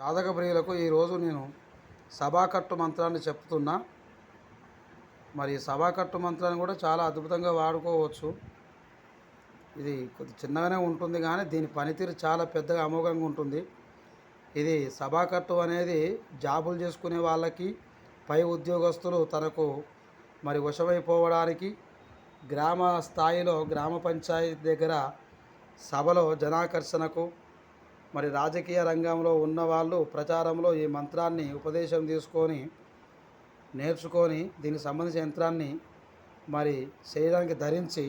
సాధక ప్రియులకు ఈరోజు నేను సభాకట్టు మంత్రాన్ని చెప్తున్నా. మరి సభాకట్టు మంత్రాన్ని కూడా చాలా అద్భుతంగా వాడుకోవచ్చు. ఇది కొద్ది చిన్నగానే ఉంటుంది కానీ దీని పనితీరు చాలా పెద్దగా అమోఘంగా ఉంటుంది. ఇది సభాకట్టు అనేది జాబులు చేసుకునే వాళ్ళకి పై ఉద్యోగస్తులు తనకు మరి వశమైపోవడానికి గ్రామ స్థాయిలో గ్రామ పంచాయతీ దగ్గర సభలో జనాకర్షణకు మరి రాజకీయ రంగంలో ఉన్నవాళ్ళు ప్రచారంలో ఈ మంత్రాన్ని ఉపదేశం తీసుకొని నేర్చుకొని దీనికి సంబంధించిన యంత్రాన్ని మరి శరీరానికి ధరించి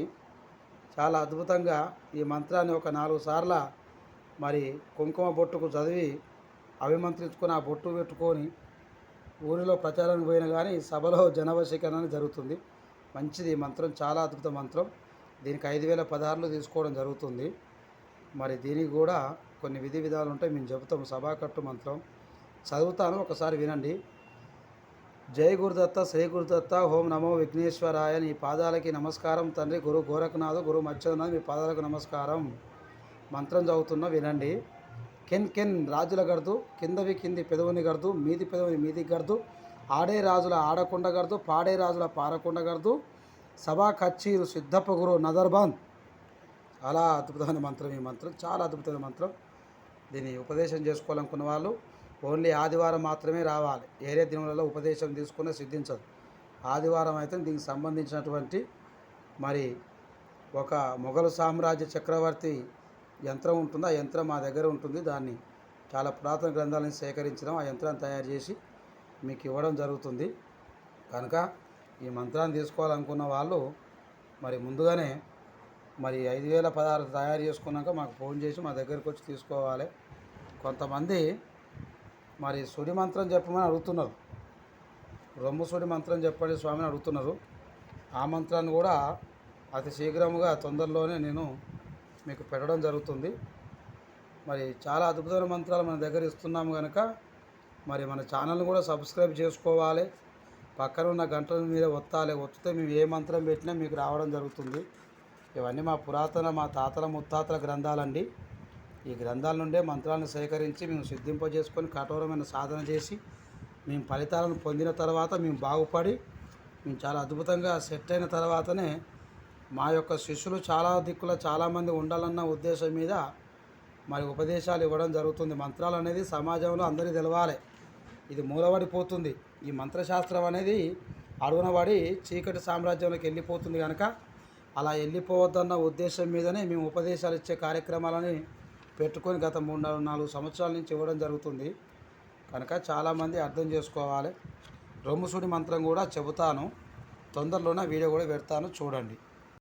చాలా అద్భుతంగా ఈ మంత్రాన్ని ఒక నాలుగు సార్ల మరి కుంకుమ బొట్టుకు చదివి అభిమంత్రించుకొని ఆ బొట్టు పెట్టుకొని ఊరిలో ప్రచారానికి పోయిన కానీ సభలో జనవశీకరణ జరుగుతుంది. మంచిది ఈ మంత్రం చాలా అద్భుత మంత్రం. దీనికి ఐదు వేల పదహారులు తీసుకోవడం జరుగుతుంది. మరి దీనికి కూడా కొన్ని విధి విధాలు ఉంటాయి. మేము చెబుతాము. సభాకట్టు మంత్రం. చదువుతాను. ఒకసారి వినండి. జై గురుదత్త శ్రీ గురుదత్త ఓం నమో విఘ్నేశ్వరాయ. నీ పాదాలకి నమస్కారం తండ్రి. గురు గోరఖనాథ్ గురు మత్స్యనాథ్ మీ పాదాలకు నమస్కారం. మంత్రం చదువుతున్నా వినండి. కెన్ కెన్ రాజుల గర్దు కిందవి కింది పెదవుని గర్దు మీది పెదవుని మీది గర్దు ఆడే రాజుల ఆడకుండ గర్దు పాడే రాజుల పారకుండ గర్దు సభా కచ్చీరు సిద్ధప్ప గురు నదర్బాన్. అలా అద్భుతమైన మంత్రం ఈ మంత్రం. చాలా అద్భుతమైన మంత్రం. దీన్ని ఉపదేశం చేసుకోవాలనుకున్న వాళ్ళు ఓన్లీ ఆదివారం మాత్రమే రావాలి. ఏరే దినములలో ఉపదేశం తీసుకున్న సిద్ధించదు. ఆదివారం అయితే దీనికి సంబంధించినటువంటి మరి ఒక మొఘలు సామ్రాజ్య చక్రవర్తి యంత్రం ఉంటుంది. ఆ యంత్రం మా దగ్గర ఉంటుంది. దాన్ని చాలా పురాతన గ్రంథాలను సేకరించడం ఆ యంత్రాన్ని తయారు చేసి మీకు ఇవ్వడం జరుగుతుంది. కనుక ఈ మంత్రాన్ని తీసుకోవాలనుకున్న వాళ్ళు మరి ముందుగానే మరి ఐదు వేల పదహారు తయారు చేసుకున్నాక మాకు ఫోన్ చేసి మా దగ్గరికి వచ్చి తీసుకోవాలి. కొంతమంది మరి సుడి మంత్రం చెప్పమని అడుగుతున్నారు. రొమ్ము సుడి మంత్రం చెప్పండి స్వామిని అడుగుతున్నారు. ఆ మంత్రాన్ని కూడా అతి శీఘ్రముగా తొందరలోనే నేను మీకు పెట్టడం జరుగుతుంది. మరి చాలా అద్భుతమైన మంత్రాలు మన దగ్గర ఇస్తున్నాము కనుక మరి మన ఛానల్ని కూడా సబ్స్క్రైబ్ చేసుకోవాలి. పక్కన ఉన్న గంటల మీద ఒత్తాలి ఒత్తితే మేము ఏ మంత్రం పెట్టినా మీకు రావడం జరుగుతుంది. ఇవన్నీ మా పురాతన మా తాతల ముత్తాతల గ్రంథాలండి. ఈ గ్రంథాల నుండే మంత్రాలను సేకరించి మేము సిద్ధింపజేసుకొని కఠోరమైన సాధన చేసి మేము ఫలితాలను పొందిన తర్వాత మేము బాగుపడి మేము చాలా అద్భుతంగా సెట్ అయిన తర్వాతనే మా యొక్క శిష్యులు చాలా దిక్కుల చాలామంది ఉండాలన్న ఉద్దేశం మీద మరి ఉపదేశాలు ఇవ్వడం జరుగుతుంది. మంత్రాలు అనేది సమాజంలో అందరికీ తెలవాలి. ఇది మూలబడిపోతుంది. ఈ మంత్రశాస్త్రం అనేది అడుగునబడి చీకటి సామ్రాజ్యంలోకి వెళ్ళిపోతుంది కనుక అలా వెళ్ళిపోవద్దన్న ఉద్దేశం మీదనే మేము ఉపదేశాలు ఇచ్చే కార్యక్రమాలని పెట్టుకొని గత మూడు నాలుగు నాలుగు సంవత్సరాల నుంచి ఇవ్వడం జరుగుతుంది. కనుక చాలామంది అర్థం చేసుకోవాలి. రొమ్ముసుడి మంత్రం కూడా చెబుతాను. తొందరలోనే వీడియో కూడా పెడతాను. చూడండి.